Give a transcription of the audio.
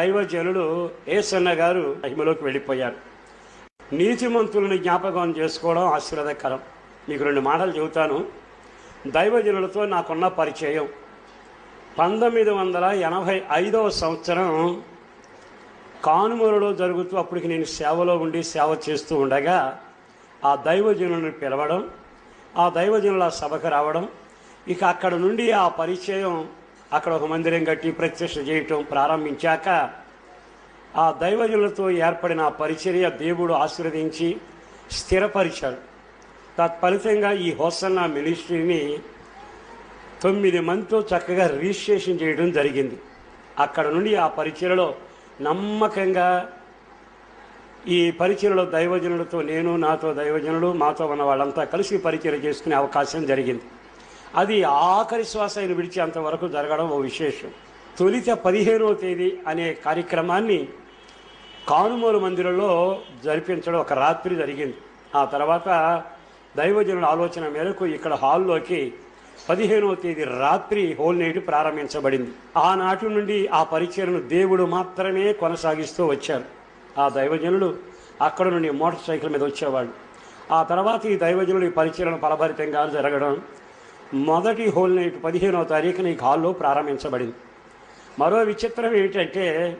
దైవజనుడు ఏసన్న గారు మహిమలోకి వెళ్ళిపోయారు. నీతిమంతులను జ్ఞాపకం చేసుకోవడం ఆశీర్వాదకరం. మీకు రెండు మాటలు చెబుతాను. దైవజనులతో నాకున్న పరిచయం. పంతొమ్మిది వందల ఎనభై ఐదవ సంవత్సరం కానుమూలలో జరుగుతూ అప్పటికి నేను సేవలో ఉండి సేవ చేస్తూ ఉండగా ఆ దైవజనులను పిలవడం ఆ దైవజనుల సభకు రావడం ఇక అక్కడ నుండి ఆ పరిచయం అక్కడ ఒక మందిరం కట్టి ప్రత్యక్ష చేయటం ప్రారంభించాక ఆ దైవజనులతో ఏర్పడిన ఆ పరిచర్య దేవుడు ఆశీర్వదించి స్థిరపరిచాడు. తత్ఫలితంగా ఈ హోసన్న మినిస్ట్రీని తొమ్మిది మందితో చక్కగా రిజిస్ట్రేషన్ చేయడం జరిగింది. అక్కడ నుండి ఆ పరిచయలో నమ్మకంగా ఈ పరిచయలో దైవజనులతో నేను నాతో దైవజనులు మాతో ఉన్న వాళ్ళంతా కలిసి పరిచయం చేసుకునే అవకాశం జరిగింది. అది ఆఖరి శ్వాస ఆయన విడిచేంత వరకు జరగడం ఓ విశేషం. తొలిత పదిహేనవ తేదీ అనే కార్యక్రమాన్ని కానుమూల మందిరంలో జరిపించడం ఒక రాత్రి జరిగింది. ఆ తర్వాత దైవజనుల ఆలోచన మేరకు ఇక్కడ హాల్లోకి పదిహేనవ తేదీ రాత్రి హోల్ నైట్ ప్రారంభించబడింది. ఆనాటి నుండి ఆ పరిచయను దేవుడు మాత్రమే కొనసాగిస్తూ వచ్చారు. ఆ దైవజనులు అక్కడ నుండి మోటార్ సైకిల్ మీద వచ్చేవాళ్ళు. ఆ తర్వాత ఈ దైవజనులు ఈ పరిచయను ఫలభరితంగా జరగడం మొదటి హోల్ నైట్ పదిహేనవ తారీఖున ఈ హాల్లో ప్రారంభించబడింది. మరో విచిత్రం ఏంటంటే